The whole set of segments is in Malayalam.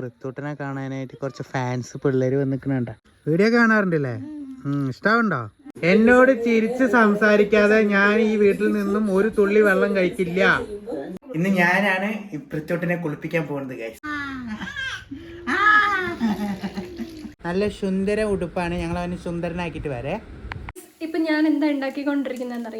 പൃത്തൂട്ടനെ കാണാനായിട്ട് കുറച്ച് ഫാൻസ് പിള്ളേര് വന്നിക്കണണ്ട. വീഡിയോ കാണാറുണ്ടല്ലേ? ഇഷ്ടാവുണ്ടോ? എന്നോട് ചിരിച്ച് സംസാരിക്കാതെ ഞാൻ ഈ വീട്ടിൽ നിന്നും ഒരു തുള്ളി വെള്ളം കഴിക്കില്ല. ഇന്ന് ഞാനാണ് ഈ പൃത്തൂട്ടനെ കുളിപ്പിക്കാൻ പോകുന്നത്. നല്ല സുന്ദര ഉടുപ്പാണ് ഞങ്ങൾ അവന് സുന്ദരനാക്കിട്ട് വരെ. ഇപ്പൊ ഞാൻ എന്താ ഉണ്ടാക്കിക്കൊണ്ടിരിക്കുന്നതെന്ന്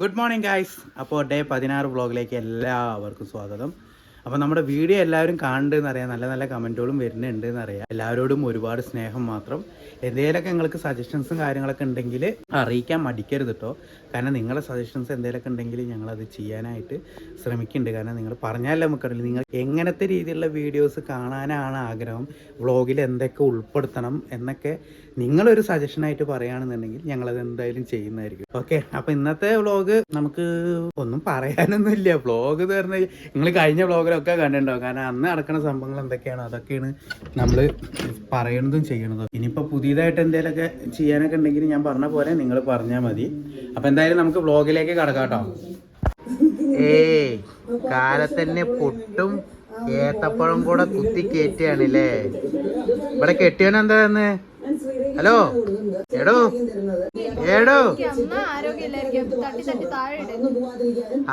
ഗുഡ് മോർണിംഗ് ഗായ്സ് അപ്പോൾ ഡേ പതിനാറ് വ്ളോഗിലേക്ക് എല്ലാവർക്കും സ്വാഗതം. അപ്പോൾ നമ്മുടെ വീഡിയോ എല്ലാവരും കാണുന്നുണ്ടെന്ന് അറിയാം. നല്ല നല്ല കമന്റുകളും വരുന്നുണ്ട് എന്നറിയാം എല്ലാവരോടും ഒരുപാട് സ്നേഹം മാത്രം. എന്തെങ്കിലുമൊക്കെ നിങ്ങൾക്ക് സജഷൻസും കാര്യങ്ങളൊക്കെ ഉണ്ടെങ്കിൽ അറിയിക്കാൻ മടിക്കരുത് കേട്ടോ കാരണം നിങ്ങളുടെ സജഷൻസ് എന്തെങ്കിലുമൊക്കെ ഉണ്ടെങ്കിൽ ഞങ്ങളത് ചെയ്യാനായിട്ട് ശ്രമിക്കുന്നുണ്ട്. കാരണം നിങ്ങൾ പറഞ്ഞാലേ നമുക്കറിയില്ല. നിങ്ങൾ എങ്ങനത്തെ രീതിയിലുള്ള വീഡിയോസ് കാണാനാണ് ആഗ്രഹം? വ്ളോഗിൽ എന്തൊക്കെ ഉൾപ്പെടുത്തണം എന്നൊക്കെ നിങ്ങളൊരു സജഷനായിട്ട് പറയുകയാണെന്നുണ്ടെങ്കിൽ ഞങ്ങളത് എന്തായാലും ചെയ്യുന്നതായിരിക്കും. ഓക്കെ അപ്പോൾ ഇന്നത്തെ വ്ളോഗ് നമുക്ക് ഒന്നും പറയാനൊന്നുമില്ല. വ്ളോഗ് എന്ന് പറഞ്ഞാൽ നിങ്ങൾ കഴിഞ്ഞ വ്ളോഗിലൊക്കെ കണ്ടിട്ടുണ്ടാവും കാരണം അന്ന് നടക്കുന്ന സംഭവങ്ങൾ എന്തൊക്കെയാണ് അതൊക്കെയാണ് നമ്മൾ പറയണതും ചെയ്യണതും. ഇനിയിപ്പോൾ പുതിയതായിട്ട് എന്തെങ്കിലുമൊക്കെ ചെയ്യാനൊക്കെ ഉണ്ടെങ്കിൽ ഞാൻ പറഞ്ഞ പോലെ നിങ്ങൾ പറഞ്ഞാൽ മതി. അപ്പോൾ എന്തായാലും നമുക്ക് വ്ളോഗിലേക്ക് കടക്കാം ഏ കാലത്തന്നെ പൊട്ടും ഏത്തപ്പഴം കൂടെ കുത്തി കയറ്റിയാണല്ലേ ഇവിടെ കെട്ടിയവനെന്താ തന്നെ? ഹലോ? എടോ? എടോ?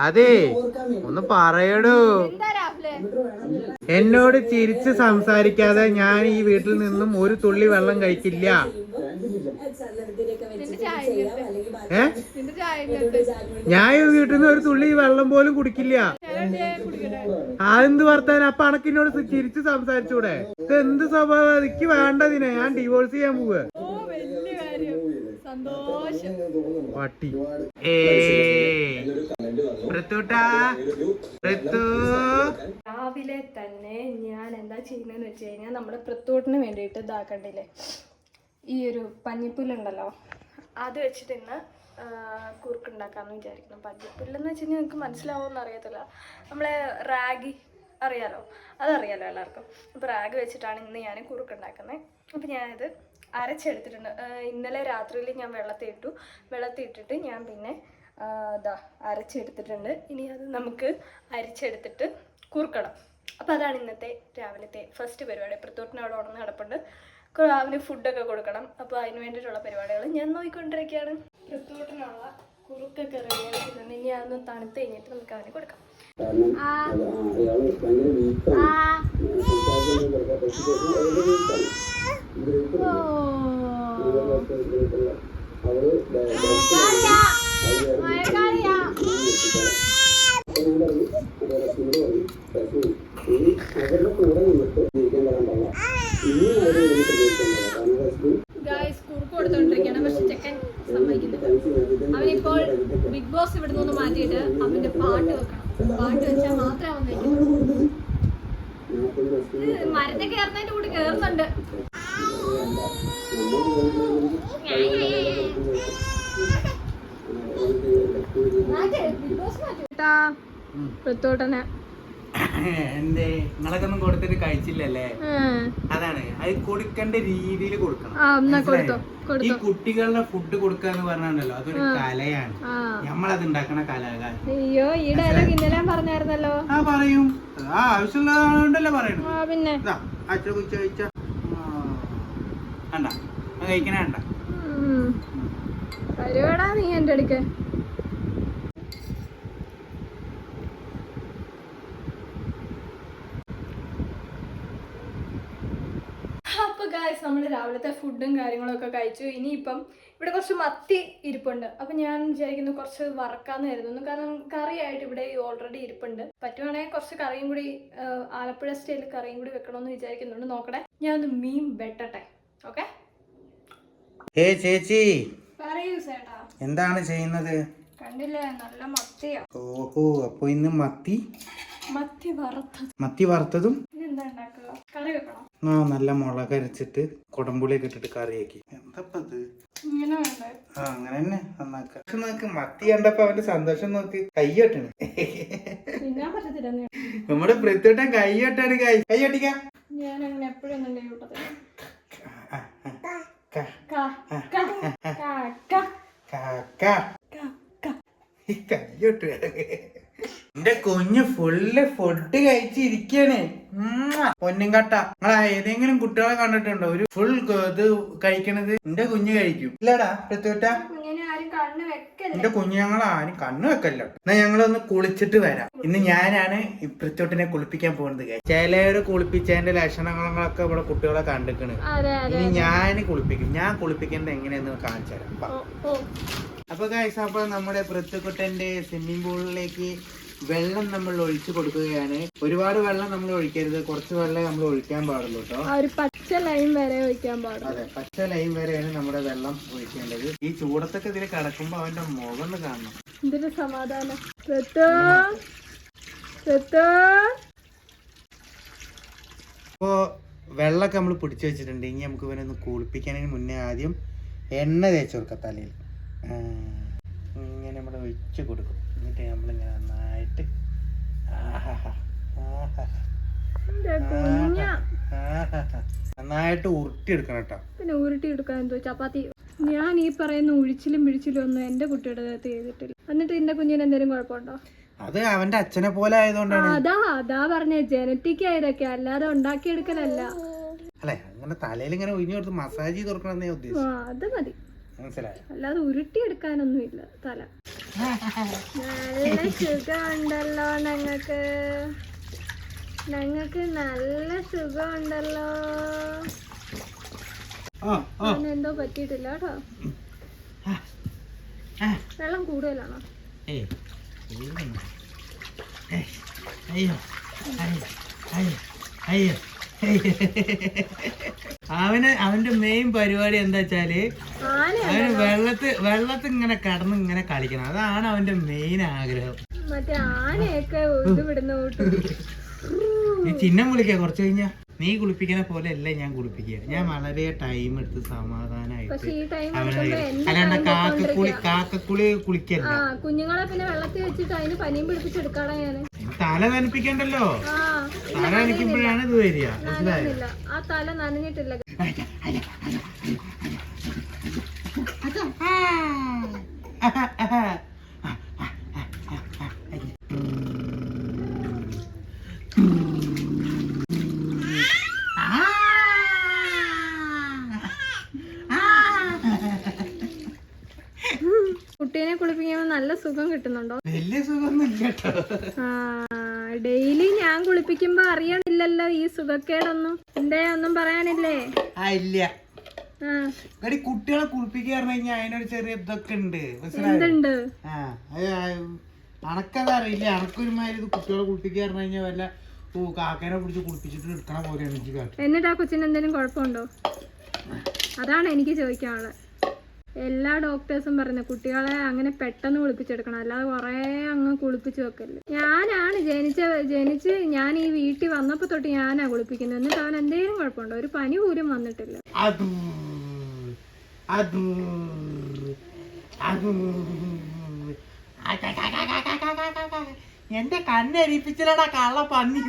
അതെ ഒന്ന് പറയടോ. എന്നോട് ചിരിച്ച് സംസാരിക്കാതെ ഞാൻ ഈ വീട്ടിൽ നിന്നും ഒരു തുള്ളി വെള്ളം കഴിക്കില്ല. നിന്റെ ഞാൻ വീട്ടിൽ നിന്ന് ഒരു തുള്ളി വെള്ളം പോലും കുടിക്കില്ല. അതെന്ത് വർത്താൻ ആ എന്ത് വർത്താനം? അപ്പൊ അണക്കിനോട് തിരിച്ച് സംസാരിച്ചൂടെ? ഇത് എന്ത് സ്വഭാവം? എനിക്ക് വേണ്ടതിനെ ഞാൻ ഡിവോഴ്സ് ചെയ്യാൻ പോവുക ഓ വലിയ കാര്യം. സന്തോഷം. പട്ടി. ഏ. രാവിലെ തന്നെ ഞാൻ എന്താ ചെയ്യുന്നതെന്ന് വെച്ച് കഴിഞ്ഞാൽ നമ്മുടെ പ്രത്തോട്ടിന് വേണ്ടിയിട്ട് ഇതാക്കണ്ടില്ലേ? ഈ ഒരു പഞ്ഞിപ്പുല്ലുണ്ടല്ലോ. അത് വെച്ചിട്ട് ഇന്ന് കുറുക്കുണ്ടാക്കാമെന്ന് വിചാരിക്കുന്നു. പഞ്ചപ്പുല്ലെന്ന് വെച്ച് കഴിഞ്ഞാൽ നിങ്ങൾക്ക് മനസ്സിലാവുമെന്ന് അറിയത്തില്ല. നമ്മളെ റാഗി അറിയാലോ? അതറിയാലോ എല്ലാവർക്കും. അപ്പോൾ റാഗ് വെച്ചിട്ടാണ് ഇന്ന് ഞാൻ കുറുക്കുണ്ടാക്കുന്നത് അപ്പോൾ ഞാനിത് അരച്ചെടുത്തിട്ടുണ്ട്. ഇന്നലെ രാത്രിയിൽ ഞാൻ വെള്ളത്തിൽ ഇട്ടു വെള്ളത്തിൽ ഇട്ടിട്ട് ഞാൻ പിന്നെ ഇതാ അരച്ചെടുത്തിട്ടുണ്ട്. ഇനി അത് നമുക്ക് അരിച്ചെടുത്തിട്ട് കുറുക്കണം. അപ്പോൾ അതാണ് ഇന്നത്തെ രാവിലത്തെ ഫസ്റ്റ് പരിപാടി. പ്രത്തോട്ടിന് അവിടെ ഉണർന്ന് കിടപ്പുണ്ട്. അവന് ഫുഡൊക്കെ കൊടുക്കണം. അപ്പോൾ അതിന് വേണ്ടിയിട്ടുള്ള പരിപാടികൾ ഞാൻ നോക്കിക്കൊണ്ടിരിക്കുകയാണ്. പ്രത്തോട്ടിനുള്ള കുറുക്കൊക്കെ റെഡിയാക്കിയിട്ടുണ്ട് ഇനി അതൊന്ന് തണുത്ത് കഴിഞ്ഞിട്ട് നമുക്ക് അവന് കൊടുക്കാം ആ. ആ. ഓ. മഴക്കാറിയാ. ഗായ്സ് ബിഗ് ബോസ് ഇവിടെ നിന്ന് മാറ്റിയിട്ട് അവന്റെ പാട്ട് വെക്കണം. പാട്ട് വെച്ചാൽ മാത്രമേ അവൻ കഴിക്കൂ മരത്തെ കയറുന്നതിന്റെ കൂടെ കയറുന്നുണ്ട്. നിങ്ങളൊക്കെ ഒന്നും കൊടുത്തിട്ട് കഴിച്ചില്ലല്ലേ? അതാണ്. അത് കൊടുക്കേണ്ട രീതിയിൽ കൊടുക്കണം. ഈ കുട്ടികളുടെ ഫുഡ് കൊടുക്കുക എന്ന് പറഞ്ഞാണല്ലോ അതൊരു കലയാണ്. നമ്മളത് ഉണ്ടാക്കണ കലാകാരൻ. അയ്യോ ഈ ഡയലോഗ് ഇന്നലെ പറഞ്ഞായിരുന്നല്ലോ. ആ പറയും. ആ ആവശ്യമുള്ളതുകൊണ്ടല്ലേ പറയണു ആ പിന്നെ? അച്ഛ കുച്ച കഴിച്ച കണ്ട. കഴിക്കണ കണ്ട. ഉം. വരുവാടാ നീ എന്റെ അടുക്ക് അപ്പൊ ഗായ്സ് നമ്മൾ രാവിലത്തെ ഫുഡും കാര്യങ്ങളൊക്കെ കഴിച്ചു. ഇനിയിപ്പം ഇവിടെ കുറച്ച് മത്തി ഇരിപ്പുണ്ട്. അപ്പൊ ഞാൻ വിചാരിക്കുന്നു കുറച്ച് വറക്കാന്ന് കരുതുന്നു. കാരണം കറിയായിട്ട് ഇവിടെ ഓൾറെഡി ഇരിപ്പുണ്ട്. പറ്റുവാണെങ്കിൽ കുറച്ച് കറിയും കൂടി ആലപ്പുഴ സ്റ്റൈൽ കറിയും കൂടി വെക്കണമെന്ന് വിചാരിക്കുന്നുണ്ട്. നോക്കട്ടെ. ഞാൻ ഒന്ന് മീൻ വെട്ടട്ടെ. ഓക്കെ ഏ ചേച്ചി. പറയൂ ചേട്ടാ. എന്താണ് ചെയ്യുന്നത്? കണ്ടില്ലേ നല്ല മത്തിയാ. ഓഹോ അപ്പൊ ഇന്ന് മത്തി മത്തി വറുത്തത്. മത്തി വറുത്തതും. എന്താ ഉണ്ടാക്കുക? കറി വെക്കണം? ആ നല്ല മുളക് അരച്ചിട്ട് കുടമ്പുളിയൊക്കെ ഇട്ടിട്ട് കറിയാക്കി. എന്തപ്പത്? ഇങ്ങനെ വേണ്ടേ? ആ അങ്ങനെ തന്നെ നന്നാക്കാം. പക്ഷെ നോക്ക് മത്തി കണ്ടപ്പോ അവന്റെ സന്തോഷം നോക്ക് കയ്യട്ടണ് തിന്നാൻ പറ്റത്തില്ല നമ്മുടെ പൃഥ്വിട്ടൻ കയ്യട്ടാണ് കൈ കയ്യട്ടിക്ക ഞാൻ അങ്ങനെ എപ്പോഴും ഒന്നും കയ്യൊട്ട് എന്റെ കുഞ്ഞ് ഫുള്ള് ഫുഡ് കഴിച്ചിരിക്കണേ പൊന്നും കട്ട. നിങ്ങൾ ഏതെങ്കിലും കുട്ടികളെ കണ്ടിട്ടുണ്ടോ? ഒരു ഫുൾ ഇത് കഴിക്കണത് എന്റെ കുഞ്ഞ് കഴിക്കും. ഇല്ലടാ വെക്കല്ലേ? എന്റെ കുഞ്ഞ് ഞങ്ങൾ ആരും കണ്ണു വെക്കല്ലോ. എന്നാ ഞങ്ങളൊന്ന് കുളിച്ചിട്ട് വരാം. ഇന്ന് ഞാനാണ് ഈ പൃഥ്വിട്ടിനെ കുളിപ്പിക്കാൻ പോകുന്നത്. ചിലവര് കുളിപ്പിച്ചതിന്റെ ലക്ഷണങ്ങളൊക്കെ ഇവിടെ കുട്ടികളെ കണ്ടിക്കണ്. ഇനി ഞാൻ കുളിപ്പിക്കും. ഞാൻ കുളിപ്പിക്കുന്നത് എങ്ങനെയെന്ന് കാണിച്ചു തരാം. അപ്പൊ ഗൈസ് അപ്പൊ നമ്മുടെ പൃഥ്വിക്കുട്ടന്റെ സ്വിമ്മിംഗ് പൂളിലേക്ക് വെള്ളം നമ്മൾ ഒഴിച്ചു കൊടുക്കുകയാണ്. ഒരുപാട് വെള്ളം നമ്മൾ ഒഴിക്കരുത്. കുറച്ച് വെള്ളം നമ്മൾ ഒഴിക്കാൻ പാടുള്ളൂ കേട്ടോ ഒരു പച്ച ലൈൻ വരെ ഒഴിക്കാൻ പാടുള്ളൂ. അതെ പച്ച ലൈൻ വരെയാണ് നമ്മുടെ വെള്ളം ഒഴിക്കേണ്ടത്. ഈ ചൂടത്തൊക്കെ ഇതിൽ കിടക്കുമ്പോ അവന്റെ മുഖം കാണണം. എന്തൊരു സമാധാനം. അപ്പോ വെള്ളമൊക്കെ നമ്മൾ പിടിച്ചു വെച്ചിട്ടുണ്ട്. ഇനി നമുക്ക് ഇവനെ ഒന്ന് കുളിപ്പിക്കുന്നതിന് മുന്നേ ആദ്യം എണ്ണ തേച്ച് കൊടുക്കാം തലയിൽ. ഇങ്ങനെ നമ്മൾ ഒഴിച്ച് കൊടുക്കും. എന്നിട്ട് നമ്മളിങ്ങനെ നന്നായിട്ട്. ഉരുട്ടി എടുക്കണം കേട്ടോ. പിന്നെ ഉരുട്ടി എടുക്കാൻ എന്തോ ചപ്പാത്തി. ഞാൻ ഈ പറയുന്ന ഉഴിച്ചിലും പിഴിച്ചിലും ഒന്നും എന്റെ കുട്ടിയുടെ ചെയ്തിട്ടില്ല. എന്നിട്ട് എന്റെ കുഞ്ഞിന് എന്തെങ്കിലും കുഴപ്പമുണ്ടോ? അത് അവന്റെ അച്ഛനെ പോലെ ആയതുകൊണ്ടാണ്. അതാ അതാ പറഞ്ഞ ജനറ്റിക് ആയതൊക്കെ അല്ലാതെ ഉണ്ടാക്കിയെടുക്കലല്ല. അല്ലെ അങ്ങനെ തലയിൽ ഇങ്ങനെ ഉഴിഞ്ഞു കൊടുത്ത് മസാജ് ചെയ്ത് കൊടുക്കണം ഞാൻ ഉദ്ദേശിച്ചു അത് മതി. അല്ലാതെ ഉരുട്ടിയെടുക്കാനൊന്നുമില്ല തല. നല്ല സുഖമുണ്ടല്ലോ ഞങ്ങക്ക് ഞങ്ങക്ക് നല്ല സുഖമുണ്ടല്ലോ. എന്തോ പറ്റിയിട്ടില്ല കേട്ടോ. വെള്ളം കൂടുതലാണോ? അയ്യോ അയ്യോ അയ്യോ അയ്യോ. അവന് അവന്റെ മെയിൻ പരിപാടി എന്താ വെച്ചാൽ അവന് വെള്ളത്ത് വെള്ളത്തിൽ ഇങ്ങനെ കടന്ന് ഇങ്ങനെ കളിക്കണം. അതാണ് അവന്റെ മെയിൻ ആഗ്രഹം. നീ ചിഹ്നം വിളിക്ക കുറച്ച് കഴിഞ്ഞാ. നീ കുളിപ്പിക്കുന്ന പോലെ അല്ല ഞാൻ കുളിപ്പിക്കുക ഞാൻ വളരെ ടൈം എടുത്ത് സമാധാനമായിട്ട് അല്ലാണ്ട് കാക്കക്കുളി കാക്കക്കുളി കുളിക്കല്ല. കുഞ്ഞുങ്ങളെ പിന്നെ വെള്ളത്തിൽ വെച്ചിട്ട് അതിന് പനിയും പിടിപ്പിച്ചെടുക്കാടാ ഞാൻ. തല നനപ്പിക്കണ്ടല്ലോ. തല നനയ്ക്കുമ്പോഴാണ് ഇത് വരിക. മനസ്സിലായോ? ആ തല നനഞ്ഞിട്ടില്ല. കുട്ടീനെ കുളിപ്പിക്കുമ്പോ നല്ല സുഖം കിട്ടുന്നുണ്ടോ? വലിയ സുഖമൊന്നും കേട്ടോ. ആ. ഡെയിലി ഞാൻ കുളിപ്പിക്കുമ്പോ അറിയണില്ലല്ലോ ഈ സുഖക്കേടൊന്നും. എന്തേ ഒന്നും പറയാനില്ലേ? ഇല്ല. എടി കുട്ടികളെ കുളിപ്പിക്കുക പറഞ്ഞു കഴിഞ്ഞാൽ അതിനൊരു ചെറിയ ഇതൊക്കെ ഉണ്ട്. എന്തുണ്ട്? ആ, അറിയില്ല. അണക്കൊരുമാതിരി ഇത് കുട്ടികളെ കുളിപ്പിക്കുക പറഞ്ഞു കഴിഞ്ഞാൽ വല്ല ഓ കാക്കേനെ പിടിച്ച് കുളിപ്പിച്ചിട്ട് എടുക്കണ പോലെയാണ് എനിക്ക് എന്നിട്ട് ആ കൊച്ചിന് എന്തെങ്കിലും കുഴപ്പമുണ്ടോ? അതാണ് എനിക്ക് ചോദിക്കാനുള്ളത്. എല്ലാ ഡോക്ടേഴ്സും പറയുന്നത് കുട്ടികളെ അങ്ങനെ പെട്ടെന്ന് കുളിപ്പിച്ചെടുക്കണം. അല്ലാതെ കുറേ അങ്ങ് കുളിപ്പിച്ച് വെക്കല്ലേ ഞാനാണ് ജനിച്ച ജനിച്ച് ഞാൻ ഈ വീട്ടിൽ വന്നപ്പോൾ തൊട്ട് ഞാനാ കുളിപ്പിക്കുന്നത്. എന്നിട്ട് അവൻ എന്തെങ്കിലും കുഴപ്പമുണ്ടോ? ഒരു പനി പോലും വന്നിട്ടില്ല. എന്റെ കണ്ണെരിപ്പിച്ചില്ലടാ കള്ള പന്നി.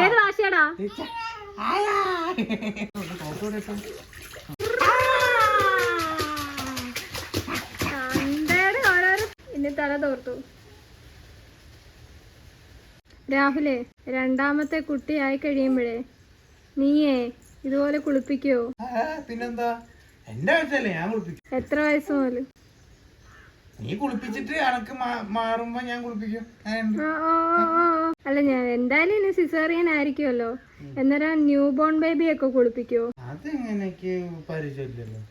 ഏത് ഭാഷയാടാ? ഇനി തല തോർത്തു രാഹുലേ രണ്ടാമത്തെ കുട്ടിയായി കഴിയുമ്പോഴേ നീയേ ഇതുപോലെ കുളിപ്പിക്കോ? പിന്നെന്താ? എന്റെ ഞാൻ കുളിപ്പിക്കും എത്ര വയസ്സ് മുതൽ നീ കുളിപ്പിച്ചിട്ട് അനക്ക് മാറുമ്പോ ഞാൻ കുളിപ്പിക്കും. അല്ല ഞാൻ എന്തായാലും ഇനി സിസേറിയൻ ആയിരിക്കുമല്ലോ അന്നേരം ന്യൂ ബോൺ ബേബി ഒക്കെ കുളിപ്പിക്കോ? അതെങ്ങനെയൊക്കെ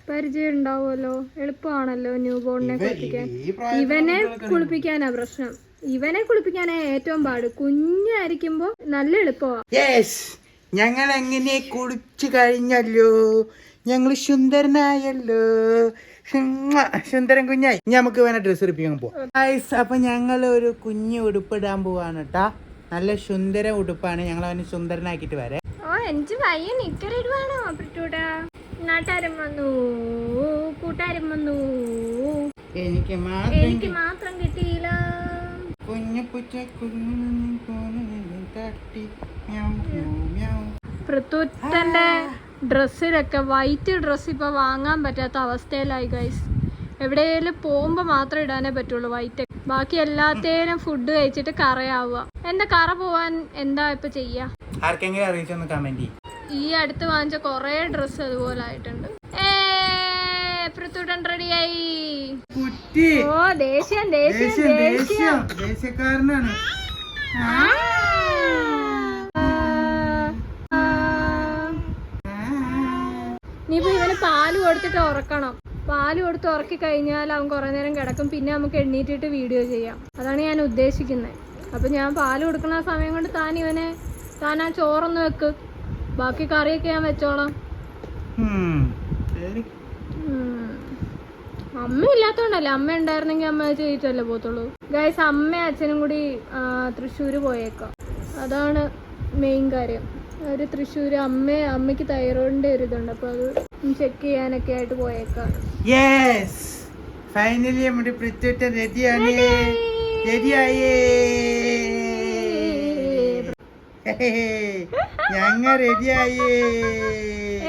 പരിചയം ഉണ്ടാവുമല്ലോ എളുപ്പമാണല്ലോ ന്യൂ ബോണിനെ കുളിപ്പിക്കാൻ. ഇവനെ കുളിപ്പിക്കാനാ പ്രശ്നം. ഇവനെ കുളിപ്പിക്കാനാ ഏറ്റവും പാട്. കുഞ്ഞായിരിക്കുമ്പോ നല്ല എളുപ്പമാ. ഞങ്ങൾ എങ്ങനെ കുളിച്ചു കഴിഞ്ഞല്ലോ? ഞങ്ങൾ സുന്ദരനായല്ലോ. ഉമ്മ, സുന്ദരൻ കുഞ്ഞായി. ഇനി നമുക്ക് വേണേ ഡ്രസ്സ് എടുപ്പിക്കാൻ പോവാം. അപ്പൊ ഞങ്ങൾ ഒരു കുഞ്ഞ് ഉടുപ്പിടാൻ പോവാണ് കേട്ടാ നല്ല സുന്ദര ഉടുപ്പാണ്. ഞങ്ങൾ അവനെ സുന്ദരനാക്കിട്ട് വരെ. എനിക്ക് വയ്യ. നിക്കറിടുവാണോ പിട്ടൂടാ നാട്ടാരും വന്നു. കൂട്ടാരും വന്നു. എനിക്ക് മാത്രം എനിക്ക് മാത്രം കിട്ടിയില്ല. കുഞ്ഞു പുച്ച കുഞ്ഞു തട്ടി. ഡ്രസ്സിലൊക്കെ വൈറ്റ് ഡ്രസ്സ് ഇപ്പോൾ വാങ്ങാൻ പറ്റാത്ത അവസ്ഥയിലായി ഗൈസ് എവിടെയെങ്കിലും പോകുമ്പോൾ മാത്രം ഇടാനേ പറ്റുള്ളൂ വൈറ്റ് ബാക്കി എല്ലാത്തേനും ഫുഡ് കഴിച്ചിട്ട് കറയാവുക എന്താ കറ പോവാൻ? എന്താ ഇപ്പൊ ചെയ്യാ? ആർക്കെങ്കിലും അറിയിച്ചൊന്ന് കമന്റ് ചെയ്യും. ഈ അടുത്ത് വാങ്ങിച്ച കൊറേ ഡ്രസ്സ് അതുപോലെ ആയിട്ടുണ്ട്. ഏ പൃഥുടൻ റെഡിയായി ഓ ദേഷ്യം ദേഷ്യം ദേഷ്യക്കാരനാണ് ഇനിയിപ്പോ ഇവന് പാൽ കൊടുത്തിട്ട് ഉറക്കണം. പാൽ കൊടുത്ത് ഉറക്കി കഴിഞ്ഞാൽ അവൻ കുറേ നേരം കിടക്കും. പിന്നെ നമുക്ക് എണ്ണീറ്റിട്ട് വീഡിയോ ചെയ്യാം. അതാണ് ഞാൻ ഉദ്ദേശിക്കുന്നത് അപ്പൊ ഞാൻ പാൽ കൊടുക്കുന്ന സമയം കൊണ്ട് താൻ ഇവനെ താൻ ആ ചോറൊന്ന് വെക്ക്. ബാക്കി കറിയൊക്കെ ഞാൻ വെച്ചോളാം. അമ്മ ഇല്ലാത്തോണ്ടല്ലേ അമ്മ ഉണ്ടായിരുന്നെങ്കിൽ അമ്മ ചെയ്തിട്ടല്ലേ പോത്തുള്ളൂ ഗൈസ് അമ്മയും അച്ഛനും കൂടി തൃശ്ശൂര് പോയേക്കാം. അതാണ് മെയിൻ കാര്യം. ഒരു തൃശ്ശൂര് അമ്മ അമ്മയ്ക്ക് തൈറോയിഡിന്റെ ഒരു ഇതുണ്ട്. അപ്പോൾ അത് ചെക്ക് ചെയ്യാനൊക്കെ ആയിട്ട് പോയേക്കാം. യെസ് ഫൈനലി നമ്മുടെ പൃഥ്വിട്ട റെഡിയാണ് റെഡിയായേ ഞങ്ങ റെഡിയായേ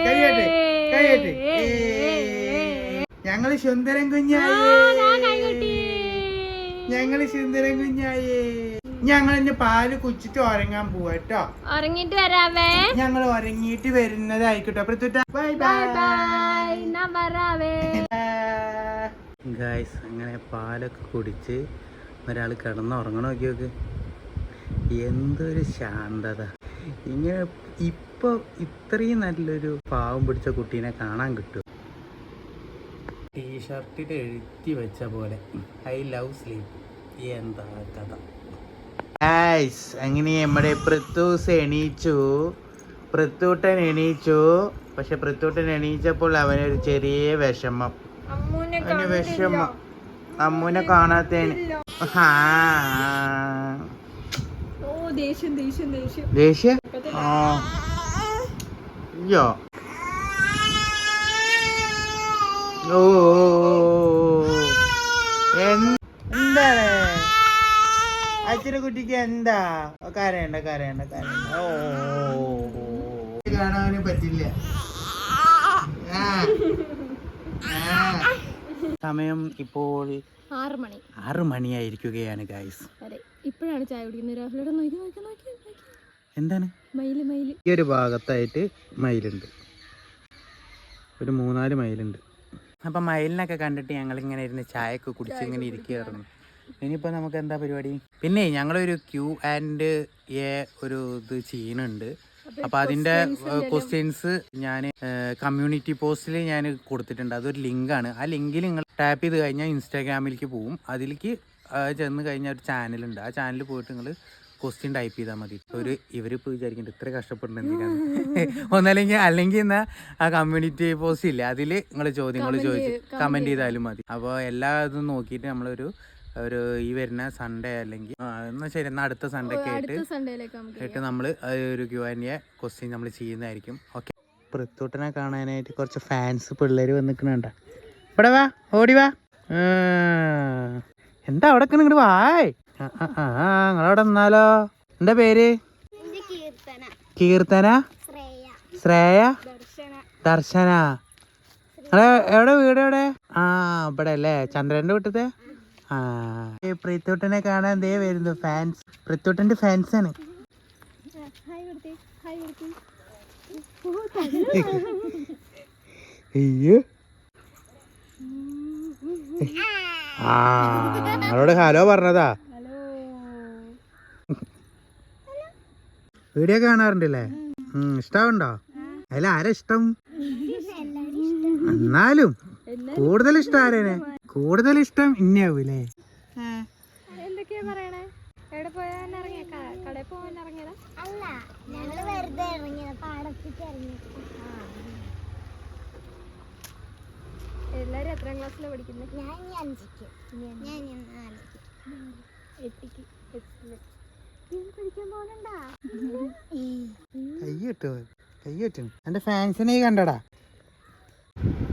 കഴിയട്ടെ കഴിയട്ടെ ഞങ്ങൾ സുന്ദരൻ കുഞ്ഞായേ. ഞങ്ങൾ സുന്ദരൻ കുഞ്ഞായേ. ഞങ്ങൾ ഇന്ന് പാൽ കുച്ചിട്ട് ഉറങ്ങാൻ പോവാട്ടോ ഉറങ്ങിട്ട് വരാവേ. ഞങ്ങൾ ഉറങ്ങിയിട്ട് വരുന്നതായിക്കോട്ടെ. പ്രത്യുട്ട ബൈ ബൈ. ബൈ വരാവേ. ഗായ്സ് അങ്ങനെ പാലൊക്കെ കുടിച്ച് ഒരാൾ കിടന്നുറങ്ങണം നോക്കി നോക്ക്. എന്തൊരു ശാന്തത. ഇങ്ങനെ ഇപ്പൊ ഇത്രയും നല്ലൊരു പാവം പിടിച്ച കുട്ടീനെ കാണാൻ കിട്ടും. ടീഷർട്ടിൽ എഴുതി വെച്ച പോലെ. I love sleep. എന്താ കഥ? ഗായ്സ് അങ്ങനെ നമ്മുടെ പൃത്തൂസ് എണീച്ചു പൃത്തൂട്ടൻ എണീച്ചു. പക്ഷെ പൃത്തൂട്ടൻ എണീച്ചപ്പോൾ അവനൊരു ചെറിയ വിഷമം. അവന് വിഷമം. അമ്മൂനെ കാണാത്തേന്. ദേഷ്യം അയ്യോ. ഓ. എന്താണ്? അച്ഛനെ കുട്ടിക്ക് എന്താ? കരയണ്ട കരയണ്ട കരയണ്ട. ഓ കാണാനും പറ്റില്ല. സമയം ഇപ്പോൾ ആറ് മണി ആറ് മണിയായിരിക്കുകയാണ് ഗായ്സ് ഇപ്പോഴാണ് ചായ കുടിക്കുന്നത്. രാഹുലോടെ നോക്കി നോക്കി നോക്കി നോക്കി. എന്താണ്? മയിൽ മയിൽ. ഈ ഒരു ഭാഗത്തായിട്ട് മയിലുണ്ട്. ഒരു മൂന്നാൽ മയിലുണ്ട്. അപ്പം മയിലിനൊക്കെ കണ്ടിട്ട് ഞങ്ങൾ ഇങ്ങനെ ഇരുന്ന് ചായയൊക്കെ കുടിച്ച് ഇങ്ങനെ ഇരിക്കുകയായിരുന്നു. ഇനിയിപ്പോൾ നമുക്ക് എന്താ പരിപാടി? പിന്നെ ഞങ്ങളൊരു ക്യൂ ആൻഡ് എ ഒരു ഇത് ചെയ്യുന്നുണ്ട്. അപ്പോൾ അതിന്റെ ക്വസ്റ്റ്യൻസ് ഞാൻ കമ്മ്യൂണിറ്റി പോസ്റ്റിൽ ഞാൻ കൊടുത്തിട്ടുണ്ട്. അതൊരു ലിങ്കാണ്. ആ ലിങ്കിൽ നിങ്ങൾ ടാപ്പ് ചെയ്ത് കഴിഞ്ഞാൽ ഇൻസ്റ്റാഗ്രാമിലേക്ക് പോവും. അതിലേക്ക് ചെന്ന് കഴിഞ്ഞാൽ ഒരു ചാനലുണ്ട് ആ ചാനലിൽ പോയിട്ട് നിങ്ങൾ ക്വസ്റ്റ്യൻ ടൈപ്പ് ചെയ്താൽ മതി. ഒരു ഇവരിപ്പോൾ വിചാരിക്കുന്നുണ്ട് ഇത്ര കഷ്ടപ്പെടുന്ന എന്തിനാണ് ഒന്നല്ലെങ്കിൽ അല്ലെങ്കിൽ എന്നാ ആ കമ്മ്യൂണിറ്റി പോസ്റ്റ് ഇല്ല അതിൽ നിങ്ങൾ ചോദ്യങ്ങൾ ചോദിച്ച് കമന്റ് ചെയ്താലും മതി. അപ്പോൾ എല്ലാ ഇതും നോക്കിയിട്ട് നമ്മളൊരു ഒരു ഈ വരുന്ന സൺഡേ അല്ലെങ്കിൽ എന്നാ ശരി എന്നാൽ അടുത്ത സൺഡേ ഒക്കെ ആയിട്ട് അടുത്ത സൺഡേയിലേക്ക് നമുക്ക് ആയിട്ട് നമ്മൾ ഒരു ക്യു ആൻഡ് എ ക്വസ്റ്റ്യൻ നമ്മൾ ചെയ്യുന്നതായിരിക്കും. ഓക്കെ പൃത്തൂട്ടനെ കാണാനായിട്ട് കുറച്ച് ഫാൻസ് പിള്ളേർ വന്നിക്കണണ്ട. ഇവിടെ വാ ഓടി വാ. എന്താ അവിടെ ഇങ്ങോട്ട് വായ്. നിങ്ങളവിടെ നിന്നാലോ? എന്താ പേര്? കീർത്തന. ശ്രേയ. ദർശന. നിങ്ങളെ എവിടെ വീട് എവിടെ? ആ ഇവിടെ അല്ലേ ചന്ദ്രന്റെ വീട്ടത്തെ ആ. കാണാൻ ദേ വരുന്നു ഫാൻസ് പ്രീത്തൂട്ടന്റെ ഫാൻസ് ആണ്. അയ്യോ. ആ നിങ്ങളോട് ഹലോ പറഞ്ഞതാ. വീഡിയോ കാണാറുണ്ടല്ലേ? ഇഷ്ടാവുണ്ടോ? അതിൽ ആരാ ഇഷ്ടം? എന്നാലും കൂടുതൽ ഇഷ്ടം ആരേനെ? കൂടുതൽ ഇഷ്ടം ഇന്നാവൂലേ എന്തൊക്കെയാ പറയണേ? എവിടെ പോയാൻ ഇറങ്ങിയ? കടയിൽ പോകാൻ ഇറങ്ങിയതാ? അല്ല ഞങ്ങൾ വെറുതെ ഇറങ്ങിയത് പാടത്തേക്ക് ഇറങ്ങി എല്ലാരും എത്രാം ക്ലാസ്സിലാണ് പഠിക്കുന്നത് ഞാൻ ഇനി അഞ്ചിക്ക്. ഞാൻ ഇനി നാലിക്ക്. എട്ടിക്ക് എന്റെ ഫാൻസിനെ കണ്ടടാ.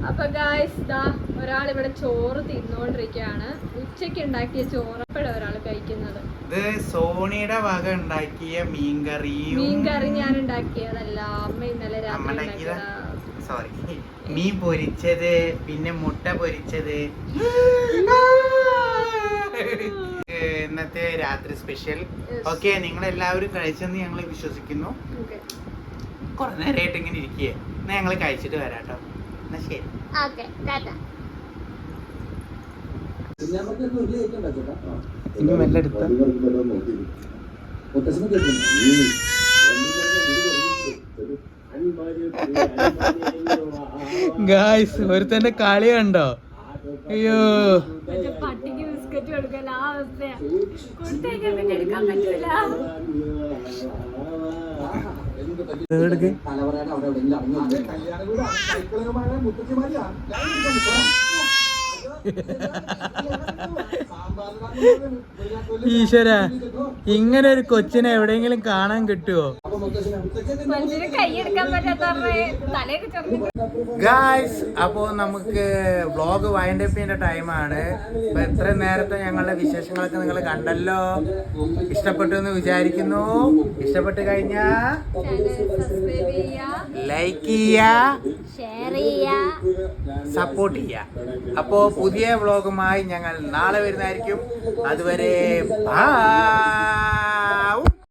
അപ്പൊ ഗായ്സ് ദാ ഒരാൾ ഇവിടെ ചോറ് തിന്നുകൊണ്ടിരിക്കുകയാണ് ഉച്ചയ്ക്ക് ഉണ്ടാക്കിയ ചോറപ്പഴ ഒരാൾ കഴിക്കുന്നത്. ഇത് സോണിയുടെ വക ഉണ്ടാക്കിയ മീൻകറിയും മീൻകറി ഞാൻ ഉണ്ടാക്കിയതല്ല അമ്മ ഇന്നലെ രാത്രി സോറി മീൻ പൊരിച്ചത് പിന്നെ മുട്ട പൊരിച്ചത്. ഇന്നത്തെ രാത്രി സ്പെഷ്യൽ. ഓക്കെ നിങ്ങൾ എല്ലാവരും കഴിച്ചെന്ന് ഞങ്ങൾ വിശ്വസിക്കുന്നു. കുറെ നേരമായിട്ട് ഇങ്ങനെ ഇരിക്കുകയെ എന്നാ ഞങ്ങൾ കഴിച്ചിട്ട് വരാട്ടോ. എന്നാ ശരി. Okay tata. ഇനി മെല്ലെ എടുത്ത ഗായ്സ് ഒരുത്തന്റെ കളി കണ്ടോ? അയ്യോ. പട്ടിക്ക് ബിസ്ക്കറ്റ് ആ അവസ്ഥയാ. കൊടുത്തേക്കാൻ പിന്നെ എടുക്കാൻ പറ്റൂല. എടുക്ക്. ഈശ്വര ഇങ്ങനെ ഒരു കൊച്ചിനെ എവിടെയെങ്കിലും കാണാൻ കിട്ടുമോ ഗായ്സ് അപ്പോൾ നമുക്ക് വ്ളോഗ് വൈൻഡ് അപ്പ് ചെയ്യേണ്ട ടൈമാണ് അപ്പൊ എത്ര നേരത്തെ ഞങ്ങളുടെ വിശേഷങ്ങളൊക്കെ നിങ്ങൾ കണ്ടല്ലോ? ഇഷ്ടപ്പെട്ടു എന്ന് വിചാരിക്കുന്നു. ഇഷ്ടപ്പെട്ട് കഴിഞ്ഞാൽ സബ്സ്ക്രൈബ് ചെയ്യാ. ലൈക്ക് ചെയ്യാ. സപ്പോർട്ട് ചെയ്യ. അപ്പോ പുതിയ വ്ളോഗുമായി ഞങ്ങൾ നാളെ വരുന്നതായിരിക്കും. അതുവരെ ബൈ